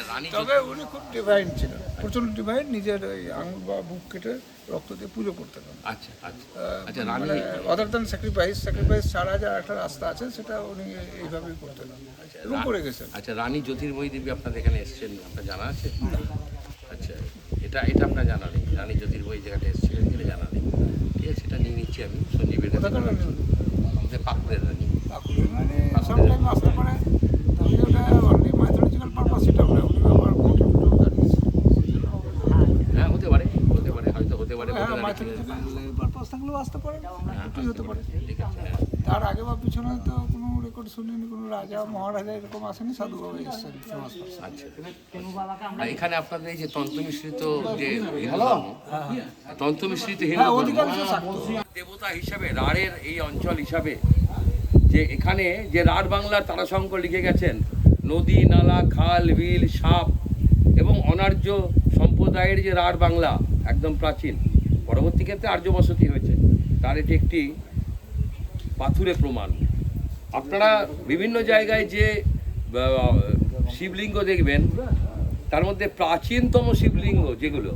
আচ্ছা রানী তবে উনি খুব ডিভাইন ছিলেন। প্রচণ্ড ডিভাইন নিজের ওই আঙুল বা বুক কেটে রক্ত দিয়ে পুজো করতেন আচ্ছা আচ্ছা। আচ্ছা রানী দ্যান স্যাক্রিফাইস স্যাক্রিফাইস ছাড়া যে একটা রাস্তা আছে সেটা উনি এইভাবেই করতেন। এবং করে গেছেন। আচ্ছা রানী জ্যোতির্ময়ী দেবী আপনাদের এখানে এসেছেন আপনার জানা আছে? আচ্ছা এটা এটা আপনার জানা নেই। রানী জ্যোতির্ময়ী জায়গাটা এসেছিলেন এটা জানা নেই। ঠিক আছে সেটা নিয়ে নিচ্ছি আমি সঞ্জীবের কাছে? আমাদের পাকুড়ের রানী। বাঁকুড়া মানে আসতে পারে তাহলে ওটা অনলি মাইথোলজিক্যাল পারপাস সেটা না উনি আবার কোর্টে টুটে দাঁড়িয়েছেন হ্যাঁ হতে পারে হতে পারে হয়তো হতে হ্যাঁ আসতে পারে। দুটোই হতে পারে। হ্যাঁ। তার আগে বা পিছনে তো কোনো রেকর্ড শুনিনি কোনো রাজা মহারাজা এরকম আসেনি? সাধুবাবা এসেছেন ফেমাস আচ্ছা। এখানে আপনাদের এই যে তন্ত্র মিশ্রিত যে তন্ত্র মিশ্রিত হ্যাঁ ধর্ম, অধিকাংশ শাক্ত দেবতা হিসাবে রাঢ়ের এই অঞ্চল হিসাবে যে এখানে যে রাঢ় বাংলার তারাশঙ্কর লিখে গেছেন নদী নালা খাল বিল সাপ এবং অনার্য সম্প্রদায়ের যে রাঢ় বাংলা একদম প্রাচীন। পরবর্তী ক্ষেত্রে আর্য বসতি হয়েছে, তার এটি একটি পাথুরে প্রমাণ। আপনারা বিভিন্ন জায়গায় যে শিবলিঙ্গ দেখবেন, তার মধ্যে প্রাচীনতম শিবলিঙ্গ যেগুলো,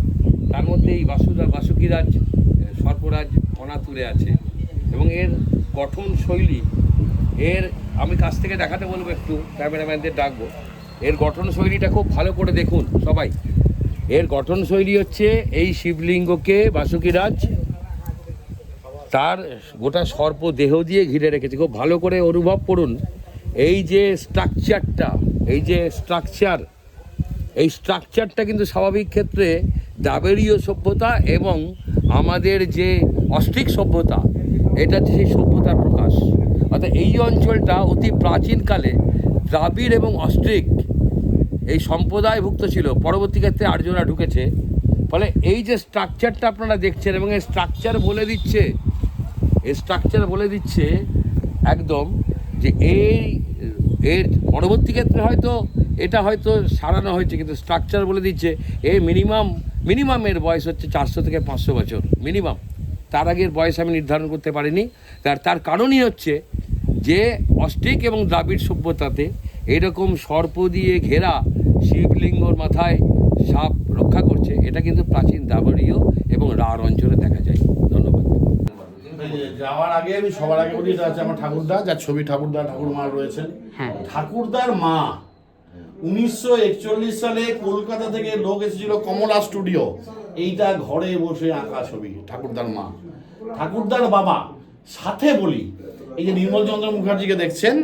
তার মধ্যে এই বাসুদা, বাসুকিরাজ সর্পরাজ অনাতুরে আছে। এবং এর গঠন শৈলী, এর, আমি কাছ থেকে দেখাতে বলব একটু, ক্যামেরাম্যানদের ডাকবো। এর গঠন শৈলীটা খুব ভালো করে দেখুন সবাই। এর গঠন শৈলী হচ্ছে এই শিবলিঙ্গকে বাসুকিরাজ তার গোটা সর্প দেহ দিয়ে ঘিরে রেখেছে। খুব ভালো করে অনুভব করুন। এই যে স্ট্রাকচারটা এই যে স্ট্রাকচার এই স্ট্রাকচারটা কিন্তু স্বাভাবিক ক্ষেত্রে দ্রাবিড়ীয় সভ্যতা এবং আমাদের যে অস্ট্রিক সভ্যতা, এটা হচ্ছে সেই সভ্যতার প্রকাশ। অর্থাৎ এই অঞ্চলটা অতি প্রাচীনকালে দ্রাবিড় এবং অস্ট্রিক এই সম্প্রদায়ভুক্ত ছিল, পরবর্তী ক্ষেত্রে আর্যরা ঢুকেছে। ফলে এই যে স্ট্রাকচারটা আপনারা দেখছেন এবং এই স্ট্রাকচার বলে দিচ্ছে, এই স্ট্রাকচার বলে দিচ্ছে একদম যে এই, এর পরবর্তী ক্ষেত্রে হয়তো এটা হয়তো সারানো হয়েছে, কিন্তু স্ট্রাকচার বলে দিচ্ছে এই মিনিমাম মিনিমাম এর বয়স হচ্ছে চারশো থেকে পাঁচশো বছর মিনিমাম তার আগের বয়স আমি নির্ধারণ করতে পারিনি। তার তার কারণই হচ্ছে যে অস্ট্রিক এবং দ্রাবিড় সভ্যতাতে এরকম সর্প দিয়ে ঘেরা শিবলিঙ্গর মাথায় সাপ রক্ষা করছে এটা কিন্তু প্রাচীন দাবরীয় এবং রাঢ় অঞ্চলে দেখা যায়। ধন্যবাদ। যাওয়ার আগে আমি সবার আগে বলি এটা হচ্ছে আমার ঠাকুরদা যার ছবি ঠাকুরদা ঠাকুর মা রয়েছেন ঠাকুরদার মা উনিশশো একচল্লিশ সালে কলকাতা থেকে লোক এসেছিল কমলা স্টুডিও। এইটা ঘরে বসে আঁকা ছবি ঠাকুরদার মা। ঠাকুরদার বাবা সাথে বলি এই যে নির্মল চন্দ্র মুখার্জিকে দেখছেন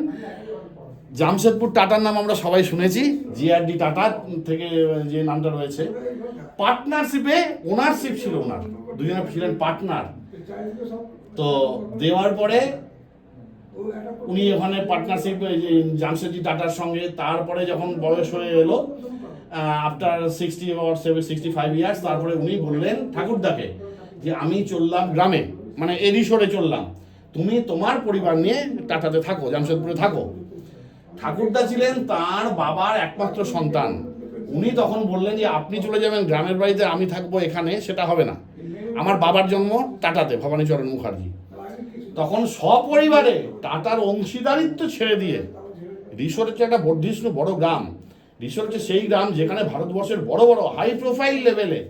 জামশেদপুর টাটার নাম আমরা সবাই শুনেছি জিআরডি টাটা থেকে যে নামটা রয়েছে। পার্টনারশিপে ওনারশিপ ছিল ওনার, দুজনে ছিলেন পার্টনার। তো দেওয়ার পরে উনি ওখানে পার্টনারশিপ জামশেদজি টাটার সঙ্গে, তারপরে যখন বয়স হয়ে এলো after sixty or seven sixty five years তারপরে উনি বললেন ঠাকুরদাকে যে, আমি চললাম গ্রামে মানে এদিশরে চললাম। তুমি তোমার পরিবার নিয়ে টাটাতে থাকো, জামশেদপুরে থাকো। ঠাকুরদা ছিলেন তার বাবার একমাত্র সন্তান। উনি তখন বললেন যে, আপনি চলে যাবেন গ্রামের বাড়িতে, আমি থাকব এখানে, সেটা হবে না। আমার বাবার জন্ম টাটাতে, ভবানীচরণ মুখার্জি। তখন সপরিবারে টাটার অংশীদারিত্ব ছেড়ে দিয়ে, রিসোর্ট হচ্ছে একটা বর্ধিষ্ণু বড় গ্রাম। রিসোর্ট হচ্ছে সেই গ্রাম যেখানে ভারতবর্ষের বড় বড় হাই প্রোফাইল লেভেলে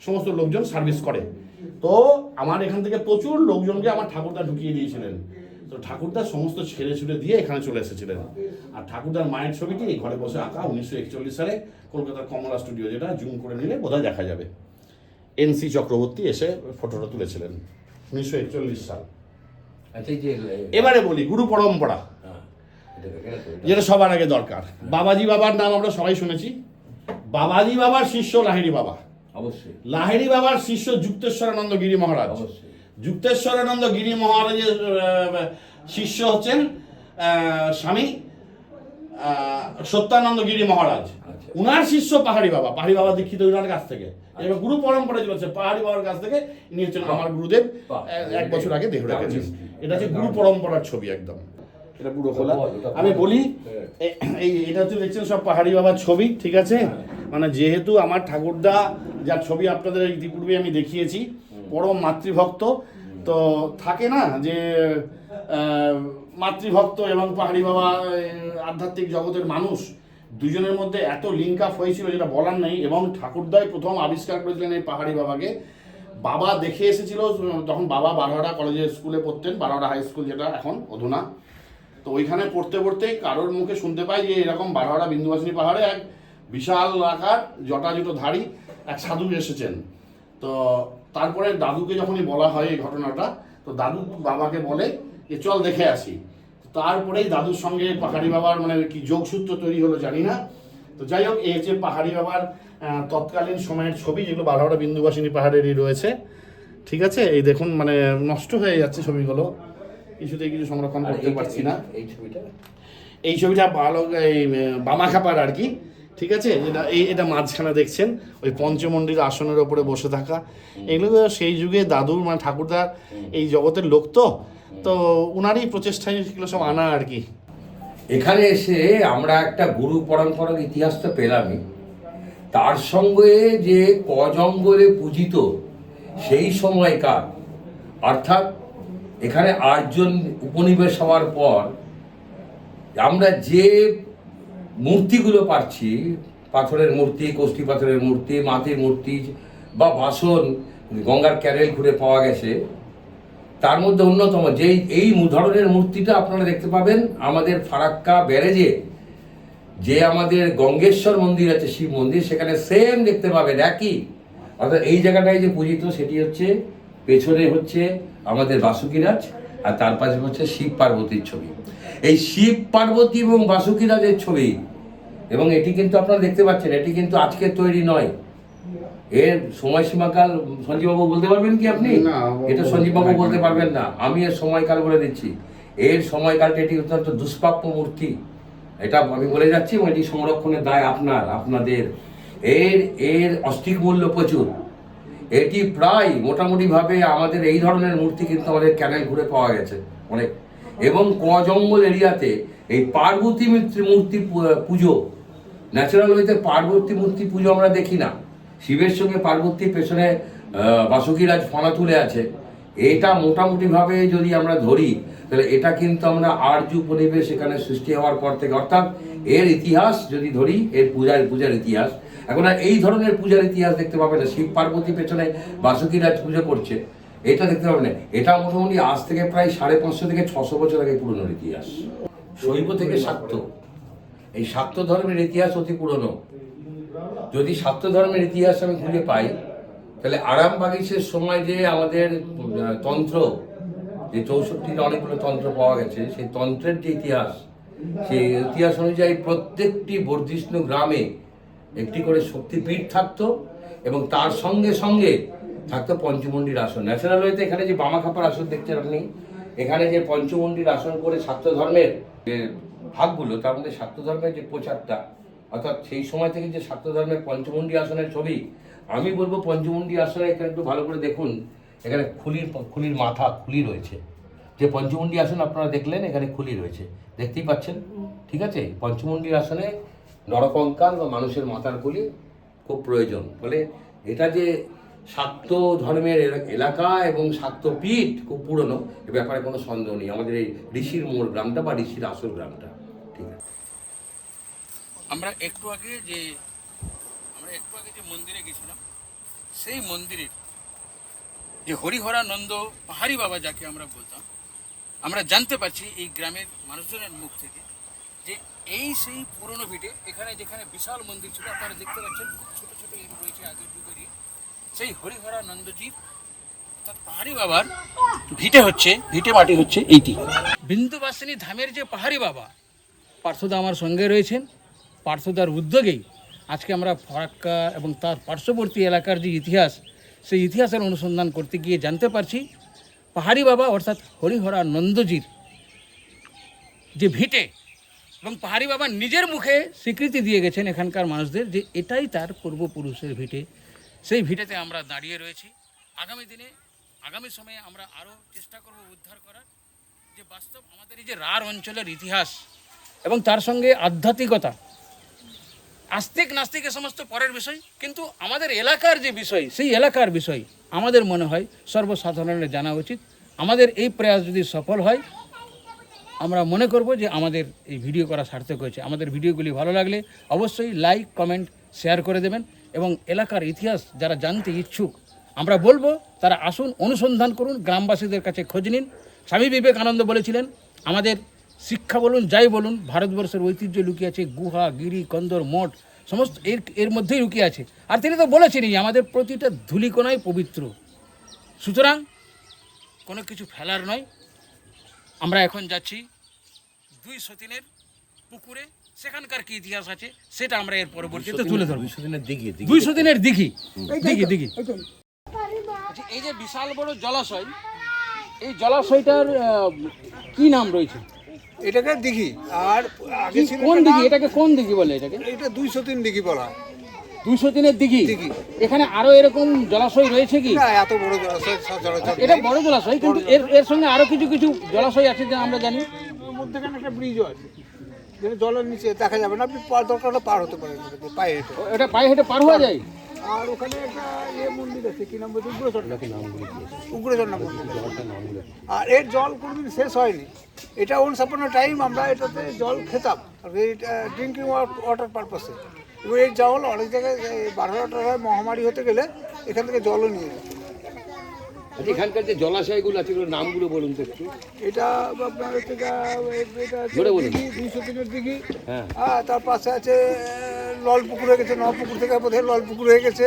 সমস্ত লোকজন সার্ভিস করে। তো আমার এখান থেকে প্রচুর লোকজনকে আমার ঠাকুরদা ঢুকিয়ে দিয়েছিলেন। তো ঠাকুরদার সমস্ত ছেড়ে ছুড়ে দিয়ে এখানে চলে এসেছিলেন। আর ঠাকুরদার মায়ের ছবিটি এই ঘরে বসে আঁকা উনিশশো একচল্লিশ সালে কলকাতার কমলা স্টুডিও যেটা জুম করে নিলে বোধহয় দেখা যাবে। এনসি চক্রবর্তী এসে ফটোটা তুলেছিলেন উনিশশো একচল্লিশ সাল। আচ্ছা এবারে বলি গুরু পরম্পরা হ্যাঁ, যেটা সবার আগে দরকার। বাবাজি বাবার নাম আমরা সবাই শুনেছি। বাবাজি বাবার শিষ্য লাহিড়ি বাবা। অবশ্যই। লাহিড়ি বাবার শিষ্য যুক্তেশ্বরানন্দ গিরি মহারাজ। অবশ্যই। যুক্তেশ্বরানন্দ গিরি মহারাজের শিষ্য হচ্ছেন স্বামী সত্যানন্দ গিরি মহারাজ। আচ্ছা। উনার শিষ্য পাহাড়ি বাবা পাহাড়ি বাবা দীক্ষিত উনার কাছ থেকে। এবার গুরু পরম্পরা চলেছে পাহাড়ি বাবার কাছ থেকে ইনি হচ্ছেন আমার গুরুদেব এক বছর আগে দেহ রেখেছেন এটা হচ্ছে গুরু পরম্পরার ছবি একদম। এটা পুরো খোলা। আমি বলি এই এটা হচ্ছে দেখছেন সব পাহাড়ি বাবার ছবি ঠিক আছে? মানে যেহেতু আমার ঠাকুরদা যার ছবি আপনাদের ইতিপূর্বে আমি দেখিয়েছি পরম মাতৃভক্ত। তো থাকে না যে মাতৃভক্ত এবং পাহাড়ি বাবা আধ্যাত্মিক জগতের মানুষ দুজনের মধ্যে এত লিঙ্ক আপ হয়েছিল যেটা বলার নেই এবং ঠাকুরদাই প্রথম আবিষ্কার করেছিলেন এই পাহাড়ি বাবাকে। বাবা দেখে এসেছিল তখন বাবা বারোয়ারা কলেজে স্কুলে পড়তেন বারোয়ারা হাই স্কুল যেটা এখন, অধুনা। তো ওইখানে পড়তে পড়তেই কারোর মুখে শুনতে পাই যে এরকম বারোয়ারা বিন্দুবাসিনী পাহাড়ে এক বিশাল আকার জটাজুটো ধারী এক সাধু এসেছেন। তো তারপরে দাদুকে যখনই বলা হয় এই ঘটনাটা তো দাদু বাবাকে বলে যে চল দেখে আসি। তারপরেই দাদুর সঙ্গে পাহাড়ি বাবার মানে কি যোগসূত্র তৈরি হলো জানি না। তো যাই হোক এই হচ্ছে পাহাড়ি বাবার তৎকালীন সময়ের ছবি যেগুলো বারোয়ারা বিন্দুবাসিনী পাহাড়েরই রয়েছে ঠিক আছে? এই দেখুন মানে নষ্ট হয়ে যাচ্ছে ছবিগুলো। কিছুতেই কিছু সংরক্ষণ করতে পারছি না। এই ছবিটা? এই ছবিটা বালক এই বামাখাপার আর কি। ঠিক আছে? এটা এই এটা মাঝখানে দেখছেন, ওই পঞ্চমন্ডির আসনের ওপরে বসে থাকা। এগুলো তো সেই যুগে দাদুর মানে ঠাকুরদার এই জগতের লোক তো। তো উনারই প্রচেষ্টায় এগুলো সব আনা আর কি। এখানে এসে আমরা একটা গুরু পরম্পরার ইতিহাস তো পেলামই। তার সঙ্গে যে কজঙ্গলে পূজিত, সেই সময়কার, অর্থাৎ এখানে আটজন উপনিবেশ হওয়ার পর, আমরা যে মূর্তিগুলো পাচ্ছি পাথরের মূর্তি, কোষ্ঠী পাথরের মূর্তি, মাটির মূর্তি বা বাসন, গঙ্গার ক্যারেল ঘুরে পাওয়া গেছে। তার মধ্যে অন্যতম যেই এই ধরনের মূর্তিটা আপনারা দেখতে পাবেন, আমাদের ফারাক্কা ব্যারেজে, যে আমাদের গঙ্গেশ্বর মন্দির আছে, শিব মন্দির, সেখানে সেম দেখতে পাবেন, একই। অর্থাৎ এই জায়গাটায় যে পূজিত, সেটি হচ্ছে, পেছনে হচ্ছে আমাদের বাসুকিরাজ, আর তার পাশে হচ্ছে শিব পার্বতীর ছবি। এই শিব পার্বতী এবং বাসুকিরাজের ছবি। এবং এটি কিন্তু আপনারা দেখতে পাচ্ছেন এটি কিন্তু আজকের তৈরি নয়। এর সময়সীমাকাল সঞ্জীববাবু বলতে পারবেন কি আপনি? এটা সঞ্জীববাবু বলতে পারবেন না। আমি এর সময়কাল বলে দিচ্ছি। এর সময়কালটা এটি অত্যন্ত দুষ্প্রাপ্য মূর্তি। এটা আমি বলে যাচ্ছি এবং এটি সংরক্ষণের দায় আপনার আপনাদের। এর এর অস্থিক মূল্য প্রচুর। এটি প্রায় মোটামুটিভাবে আমাদের এই ধরনের মূর্তি কিন্তু আমাদের ক্যানেল ঘুরে পাওয়া গেছে। অনেক। এবং জঙ্গল এরিয়াতে এই পার্বতী মূর্তি পুজো, ন্যাচারাল ওয়েতে পার্বতী মূর্তি পুজো আমরা দেখি না। শিবের সঙ্গে পার্বতীর পেছনে বাসুকিরাজ ফনা তুলে আছে। এটা মোটামুটিভাবে যদি আমরা ধরি, তাহলে এটা কিন্তু আমরা আর্য উপনিবেশ এখানে সৃষ্টি হওয়ার পর থেকে, অর্থাৎ এর ইতিহাস যদি ধরি, এর পূজার পূজার ইতিহাস, এখন আর এই ধরনের পূজার ইতিহাস দেখতে পাবে না। শিব পার্বতী পেছনে বাসুকিরাজ পুজো করছে। এটা দেখতে পাবে না। এটা মোটামুটি আজ থেকে প্রায় সাড়ে পাঁচশো থেকে ছশো বছর আগে পুরনো ইতিহাস। শৈব থেকে শাক্ত। এই শাক্ত ধর্মের ইতিহাস অতি পুরনো। যদি শাক্ত ধর্মের ইতিহাস আমি খুঁজে পাই, তাহলে আরাম বাগিচের সময় যে আমাদের তন্ত্র, যে চৌষট্টির অনেকগুলো তন্ত্র পাওয়া গেছে, সেই তন্ত্রের যে ইতিহাস, সেই ইতিহাস অনুযায়ী প্রত্যেকটি বর্ধিষ্ণু গ্রামে একটি করে শক্তিপীঠ থাকতো এবং তার সঙ্গে সঙ্গে থাকতো পঞ্চমন্ডির আসন। ন্যাশনাল ওয়েতে এখানে যে বামাখাপার আসন দেখছেন আপনি, এখানে যে পঞ্চমন্ডির আসন করে ছাত্র ধর্মের যে ভাগগুলো, তার মধ্যে শাক্ত ধর্মের যে প্রচারটা, অর্থাৎ সেই সময় থেকে যে শাক্ত ধর্মের পঞ্চমন্ডি আসনের ছবি, আমি বলব পঞ্চমন্ডি আসনে এখানে একটু ভালো করে দেখুন, এখানে খুলির খুলির মাথা খুলি রয়েছে। যে পঞ্চমন্ডি আসন আপনারা দেখলেন, এখানে খুলি রয়েছে। দেখতেই পাচ্ছেন? ঠিক আছে? পঞ্চমন্ডি আসনে নরকঙ্কাল বা মানুষের মাথার খুলি খুব প্রয়োজন। ফলে এটা যে শাক্ত ধর্মের এলা- এলাকা এবং শাক্ত পীঠ খুব পুরনো, এ ব্যাপারে কোনো সন্দেহ নেই। আমাদের এই ঋষির মোড় গ্রামটা বা ঋষির আসল গ্রামটা। ঠিক আছে। আমরা একটু আগে যে, আমরা একটু আগে যে মন্দিরে গেছিলাম, সেই মন্দিরের যে হরিহরা নন্দ পাহাড়ি বাবা যাকে আমরা বলতাম, আমরা জানতে পারছি এই গ্রামের মানুষজনের মুখ থেকে যে এই সেই পুরনো ভিটে এখানে যেখানে বিশাল মন্দির ছিল, আপনারা দেখতে পাচ্ছেন ছোট ছোট রয়েছে আগের যুগেরই। সেই হরিহরা অর্থাৎ পাহাড়ি বাবার ভিটে হচ্ছে, ভিটে মাটি হচ্ছে এইটি। বিন্দুবাসিনী ধামের যে পাহাড়ি বাবা, পার্শ্বদা আমার সঙ্গে রয়েছেন। পার্শ্বদার উদ্যোগেই আজকে আমরা ফরাক্কা এবং তার পার্শ্ববর্তী এলাকার যে ইতিহাস, সেই ইতিহাসের অনুসন্ধান করতে গিয়ে জানতে পারছি, পাহাড়ি বাবা অর্থাৎ হরিহরা নন্দজির যে ভিটে এবং পাহাড়ি বাবা নিজের মুখে স্বীকৃতি দিয়ে গেছেন এখানকার মানুষদের যে এটাই তার পূর্বপুরুষের ভিটে। সেই ভিটেতে আমরা দাঁড়িয়ে রয়েছি। আগামী দিনে, আগামী সময়ে আমরা আরও চেষ্টা করব উদ্ধার করার। যে বাস্তব আমাদের এই যে রার অঞ্চলের ইতিহাস এবং তার সঙ্গে আধ্যাত্মিকতা, আস্তিক নাস্তিক এ সমস্ত পরের বিষয়। কিন্তু আমাদের এলাকার যে বিষয়, সেই এলাকার বিষয় আমাদের মনে হয় সর্বসাধারণের জানা উচিত। আমাদের এই প্রয়াস যদি সফল হয়, আমরা মনে করব যে আমাদের এই ভিডিও করা সার্থক হয়েছে। আমাদের ভিডিওগুলি ভালো লাগলে অবশ্যই লাইক, কমেন্ট, শেয়ার করে দেবেন। এবং এলাকার ইতিহাস যারা জানতে ইচ্ছুক, আমরা বলব তারা আসুন, অনুসন্ধান করুন, গ্রামবাসীদের কাছে খোঁজ নিন। স্বামী বিবেকানন্দ বলেছিলেন, আমাদের শিক্ষা বলুন, যাই বলুন, ভারতবর্ষের ঐতিহ্য লুকিয়ে আছে, গুহা, গিরি, কন্দর, মঠ, সমস্ত এর এর মধ্যেই লুকিয়ে আছে। আর তিনি তো বলেছেনই আমাদের প্রতিটা ধুলিকোনাই পবিত্র। সুতরাং কোনো কিছু ফেলার নয়। আমরা এখন যাচ্ছি দুই সতীনের পুকুরে। সেখানকার কি ইতিহাস আছে সেটা আমরা এর পরবর্তীতে তুলে ধরবো। দুইশো দিনের দিঘি দুইশো দিনের দিঘি দিঘি দিঘি এই যে বিশাল বড় জলাশয় এই জলাশয়টার কি নাম রয়েছে? এটাকে দিঘি আর আগে কোন দিঘি? এটাকে কোন দিঘি বলে এটাকে? এটা দুইশো তিন দিঘি বলা হয়। দুইশো দিনের দিঘি? দিঘি। এখানে আরও এরকম জলাশয় রয়েছে কি? এত বড় জলাশয় এটা বড় জলাশয় কিন্তু এর এর সঙ্গে আরও কিছু কিছু জলাশয় আছে যা আমরা জানি? মধ্যেখানে একটা ব্রিজও আছে। যেটা জলের নিচে দেখা যাবে না আপনি পার দরকার হলে পার হতে পারেন পায়ে হেঁটে। এটা পায়ে হেঁটে পার হওয়া যায়? আর ওখানে একটা ইয়ে মন্দির আছে কি নাম বলছে উগ্রচন্ডা উগ্রচন্ডা মন্দির আর এর জল কোনোদিন শেষ হয়নি। এটা ওন সাপোর্ট টাইম আমরা এটাতে জল খেতাম। এইটা ড্রিঙ্কিং ওয়াটার পারপাসে এবার এই জল অনেক জায়গায় বারোটা মহামারী হতে গেলে এখান থেকে জলও নিয়ে যেত। আচ্ছা, এখানকার যে জলাশয়গুলো আছে এগুলোর নামগুলো বলুন তো একটু। এটা আপনার হচ্ছে বলুন। দুইশো তিনের দিঘি। হ্যাঁ। হ্যাঁ তার পাশে আছে ললপুকুর হয়ে গেছে নপুকুর থেকে বোধহয় ললপুকুর হয়ে গেছে।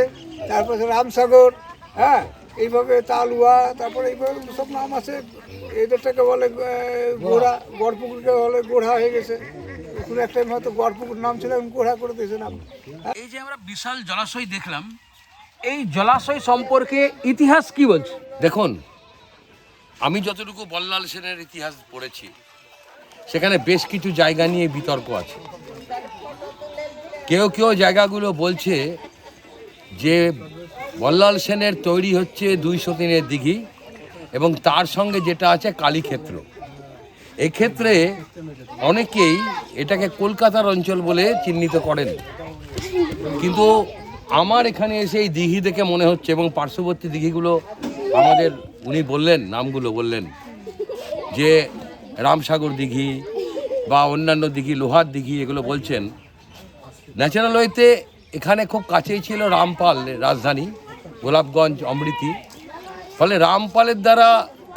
তারপরে রামসাগর হ্যাঁ এইভাবে তালুয়া তারপরে এইভাবে সব নাম আছে। এদেরটাকে বলে গোড়া গড়পুকুরকে বলে গোড়া হয়ে গেছে। পুকুর এক টাইম হয়তো গড়পুকুর নাম ছিল এখন গোড়া করে দিয়েছে নাম। এই যে আমরা বিশাল জলাশয় দেখলাম এই জলাশয় সম্পর্কে ইতিহাস কি বলছে? দেখুন, আমি যতটুকু বল্লাল সেনের ইতিহাস পড়েছি, সেখানে বেশ কিছু জায়গা নিয়ে বিতর্ক আছে। কেউ কেউ জায়গাগুলো বলছে যে বল্লাল সেনের তৈরি হচ্ছে দুইশো তিনের দিঘি এবং তার সঙ্গে যেটা আছে কালীক্ষেত্র। এক্ষেত্রে অনেকেই এটাকে কলকাতার অঞ্চল বলে চিহ্নিত করেন। কিন্তু আমার এখানে এসে এই দিঘি দেখে মনে হচ্ছে এবং পার্শ্ববর্তী দিঘিগুলো আমাদের উনি বললেন, নামগুলো বললেন, যে রামসাগর দিঘি বা অন্যান্য দিঘি, লোহার দিঘি, এগুলো বলছেন। ন্যাচারাল ওয়েতে এখানে খুব কাছেই ছিল রামপাল রাজধানী, গোলাপগঞ্জ, অমৃতি। ফলে রামপালের দ্বারা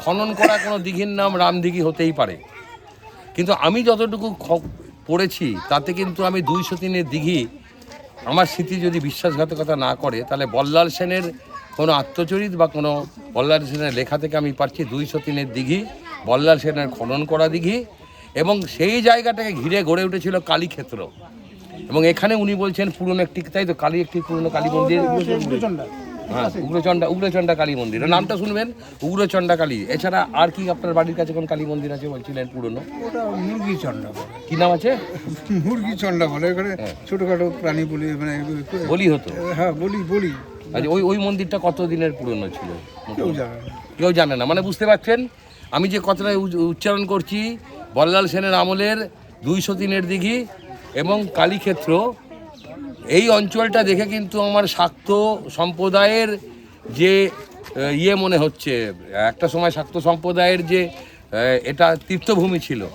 খনন করা কোনো দিঘির নাম রামদিঘি হতেই পারে। কিন্তু আমি যতটুকু পড়েছি, তাতে কিন্তু আমি দুইশো তিনের দিঘি আমার স্মৃতি যদি বিশ্বাসঘাতকতা না করে, তাহলে বল্লাল সেনের কোনো আত্মচরিত বা কোনো বল্লাল সেনের লেখা থেকে আমি পাচ্ছি দুইশো তিনের দিঘি বল্লাল সেনের খনন করা দিঘি এবং সেই জায়গাটাকে ঘিরে গড়ে উঠেছিল কালীক্ষেত্র। এবং এখানে উনি বলছেন পুরনো একটি তাই তো কালী একটি পুরনো কালী মন্দির? হ্যাঁ উগ্রচণ্ডা উগ্রচণ্ডা কালী মন্দির। নামটা শুনবেন? উগ্রচণ্ডা কালী। এছাড়া আর কি আপনার বাড়ির কাছে কোন কালী মন্দির আছে বলছিলেন পুরনো? ওটা মুরগি কি নাম আছে? মুরগি চন্ডা বলে এখানে ছোটোখাটো প্রাণী বলি মানে বলি হতো। হ্যাঁ বলি বলি। আচ্ছা ওই ওই মন্দিরটা কত দিনের পুরনো ছিল? কেউ জানে না। কেউ জানে না। মানে বুঝতে পারছেন? আমি যে কথাটা উচ- উচ্চারণ করছি বল্লাল সেনের আমলের দুইশো তিনের দিঘি এবং কালীক্ষেত্র এই অঞ্চলটা দেখে কিন্তু আমার শাক্ত সম্প্রদায়ের যে ইয়ে মনে হচ্ছে একটা সময় শাক্ত সম্প্রদায়ের যে এটা তীর্থভূমি ছিল।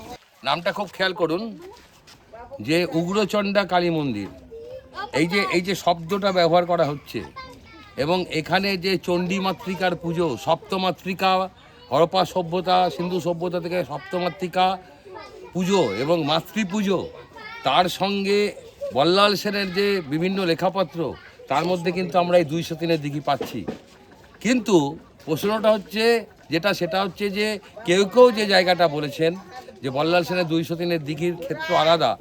নামটা খুব খেয়াল করুন যে উগ্রচণ্ডা কালী মন্দির। এই যে এই যে শব্দটা ব্যবহার করা হচ্ছে এবং এখানে যে চণ্ডী মাতৃকার পুজো, সপ্তমাতৃকা হরপ্পা সভ্যতা, সিন্ধু সভ্যতা থেকে সপ্তমাতৃকা পুজো এবং মাতৃপুজো তার সঙ্গে বল্লাল সেনের যে বিভিন্ন লেখাপত্র, তার মধ্যে কিন্তু আমরা এই দুইশো তিনের দিঘি পাচ্ছি। কিন্তু প্রশ্নটা হচ্ছে যেটা, সেটা হচ্ছে যে কেউ কেউ যে জায়গাটা বলেছেন যে বল্লাল সেনের দুইশো তিনের দিঘির ক্ষেত্র আলাদা,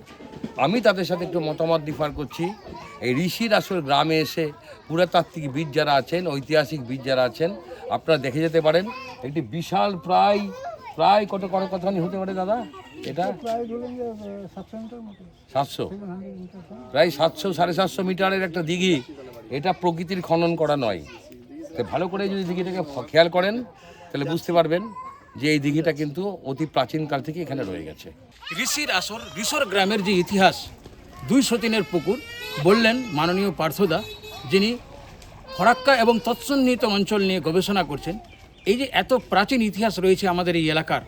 আমি তাদের সাথে একটু মতামত ডিফার করছি। এই ঋষির আসল গ্রামে এসে পুরাতাত্ত্বিক বীজ যারা আছেন ঐতিহাসিক বীজ যারা আছেন আপনারা দেখে যেতে পারেন একটি বিশাল প্রায় প্রায় কত কত কতখানি হতে পারে দাদা? এটা? সাতশো প্রায় সাতশো সাড়ে সাতশো মিটারের একটা দিঘি এটা প্রকৃতির খনন করা নয়। তো ভালো করে যদি দিঘিটাকে খেয়াল করেন তাহলে বুঝতে পারবেন যে এই দিঘিটা কিন্তু অতি প্রাচীনকাল থেকে এখানে রয়ে গেছে। ঋষির আসর ঋষর গ্রামের যে ইতিহাস দুই সতীনের পুকুর বললেন মাননীয় পার্থদা যিনি ফরাক্কা এবং তৎসন্নিহিত অঞ্চল নিয়ে গবেষণা করছেন, এই যে এত প্রাচীন ইতিহাস রয়েছে আমাদের এই এলাকার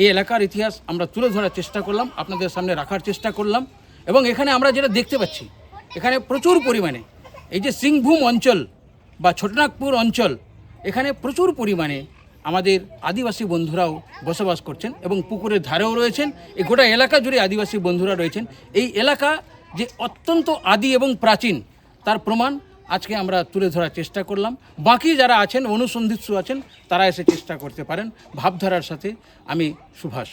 এই এলাকার ইতিহাস আমরা তুলে ধরার চেষ্টা করলাম, আপনাদের সামনে রাখার চেষ্টা করলাম, এবং এখানে আমরা যেটা দেখতে পাচ্ছি, এখানে প্রচুর পরিমাণে এই যে সিংভূম অঞ্চল বা ছোটনাগপুর অঞ্চল, এখানে প্রচুর পরিমাণে আমাদের আদিবাসী বন্ধুরাও বসবাস করছেন এবং পুকুরের ধারেও রয়েছেন, এই গোটা এলাকা জুড়ে আদিবাসী বন্ধুরা রয়েছেন। এই এলাকা যে অত্যন্ত আদি এবং প্রাচীন, তার প্রমাণ আজকে আমরা তুলে ধরার চেষ্টা করলাম। বাকি যারা আছেন, অনুসন্ধিৎসু আছেন, তারা এসে চেষ্টা করতে পারেন। ভাবধারার সাথে আমি সুভাষ।